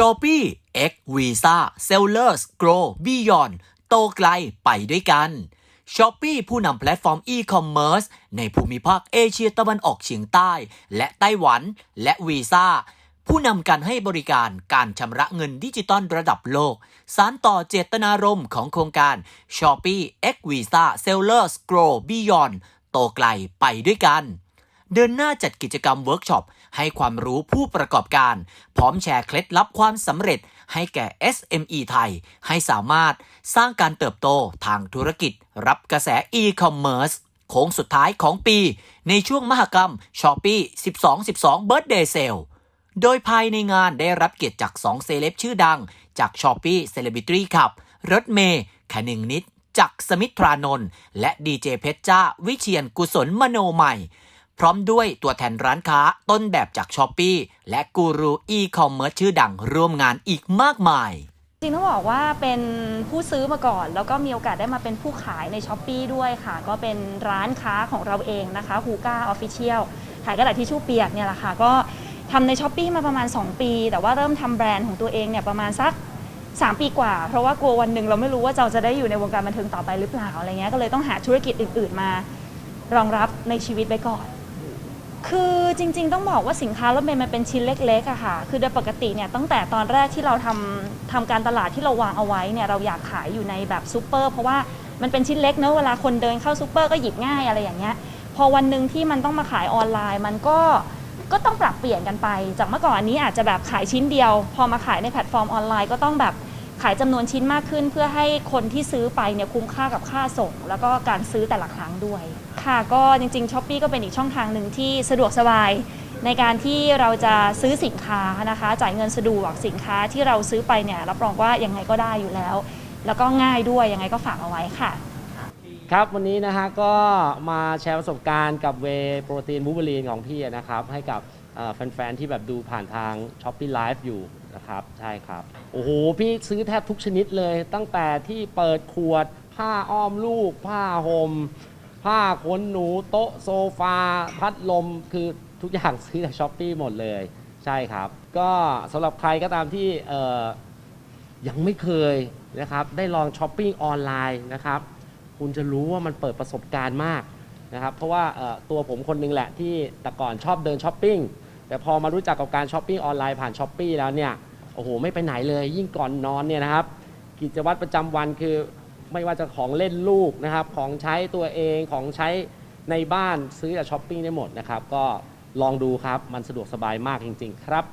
Shopee X Visa Sellers Grow Beyond โตไกลไปด้วยกัน Shopee ผู้นำแพลตฟอร์ม e-commerce ในภูมิภาคเอเชียตะวันออกเฉียงใต้ และไต้หวัน และ Visa ผู้นำการให้บริการการชำระเงินดิจิตอลระดับโลก สารต่อเจตนารมณ์ของโครงการ Shopee X Visa Sellers Grow Beyond โตไกลไปด้วยกัน เดินหน้าจัดกิจกรรมเวิร์กช็อป ให้ความรู้ผู้ประกอบการ พร้อมแชร์เคล็ดลับความสำเร็จ ให้แก่ SME ไทย ให้สามารถสร้างการเติบโตทางธุรกิจ รับกระแส e-commerce โค้งสุดท้ายของปี ในช่วงมหกรรม Shopee 12 12 Birthday Sale โดยภายในงานได้รับเกียรติจาก 2 เซเลบชื่อดัง จาก Shopee Celebrity Club รถเมย์แคนึงนิดจากสมิธพรานนท์และดีเจเพชรจ้า วิเชียนกุศลมโนใหม่ พร้อมด้วยตัวแทนร้านค้าต้นแบบจากช้อปปีและกูรูอีคอมเมิร์ซชื่อดังร่วมงานอีกมากมาย จริงต้องบอกว่าเป็นผู้ซื้อมาก่อน แล้วก็มีโอกาสได้มาเป็นผู้ขายในช้อปปีด้วยค่ะ ก็เป็นร้านค้าของเราเองนะคะฮูก้าออฟฟิเชียลขายกระดาษทิชชู่เปียกเนี่ยแหละค่ะ ก็ทำในช้อปปีมาประมาณ 2 ปี แต่ว่าเริ่มทำแบรนด์ของตัวเองเนี่ยประมาณสัก3 ปีกว่า เพราะว่ากลัววันหนึ่งเราไม่รู้ว่าเราจะได้อยู่ในวงการบันเทิงต่อไปหรือเปล่าอะไรเงี้ยก็เลยต้องหาธุรกิจอื่น ๆ มารองรับในชีวิตไว้ก่อน คือจริงๆต้องบอกว่าสินค้ารถเมล์มันเป็นชิ้นเล็กๆอะค่ะ คือโดยปกติเนี่ยตั้งแต่ตอนแรกที่เราทำทำการตลาดที่เราวางเอาไว้เนี่ยเราอยากขายอยู่ในแบบซูเปอร์เพราะว่ามันเป็นชิ้นเล็กเนอะเวลาคนเดินเข้าซูเปอร์ก็หยิบง่ายอะไรอย่างเงี้ย พอวันหนึ่งที่มันต้องมาขายออนไลน์ มันก็ก็ต้องปรับเปลี่ยนกันไป จากเมื่อก่อนอันนี้อาจจะแบบขายชิ้นเดียว พอมาขายในแพลตฟอร์มออนไลน์ก็ต้องแบบ ขายจำนวนชิ้นมากขึ้น เพื่อให้คนที่ซื้อไปเนี่ยคุ้มค่ากับค่าส่ง แล้วก็การซื้อแต่ละครั้งด้วย ค่ะก็จริงๆช้อปปีก็เป็นอีกช่องทางหนึ่งที่สะดวกสบาย ในการที่เราจะซื้อสินค้านะคะ จ่ายเงินสะดวกสินค้าที่เราซื้อไปเนี่ยรับรองว่ายังไงก็ได้อยู่แล้ว แล้วก็ง่ายด้วยยังไงก็ฝากเอาไว้ค่ะครับวันนี้นะฮะก็มาแชร์ประสบการณ์กับเวโปรตีนบูเบอรีนของพี่นะครับให้กับแฟนๆที่แบบดูผ่านทาง s h o p ปี้ไลฟ์อยู่ นะครับ ใช่ครับ โอ้โห พี่ซื้อแทบทุกชนิดเลย ตั้งแต่ที่เปิดขวด ผ้าอ้อมลูก ผ้าห่มผ้าขนหนูโต๊ะโซฟา พัดลมคือทุกอย่างซื้อจากช้อปปีหมดเลย ใช่ครับ ก็สำหรับใครก็ตามที่เอ่อยังไม่เคยนะครับ ได้ลองช้อปปิ้งออนไลน์นะครับ คุณจะรู้ว่ามันเปิดประสบการณ์มากนะครับ เพราะว่าตัวผมคนนึงแหละที่แต่ก่อนชอบเดินช้อปปิ้ง แต่พอมารู้จักกับการช้อปปิ้งออนไลน์ผ่านช้อปปีแล้วเนี่ยโอ้โหไม่ไปไหนเลยยิ่งก่อนนอนเนี่ยนะครับ กิจวัตรประจำวันคือไม่ว่าจะของเล่นลูกนะครับ ของใช้ตัวเองของใช้ในบ้านซื้อจากช้อปปิ้งได้หมดนะครับ ก็ลองดูครับ มันสะดวกสบายมากจริง ๆ ครับ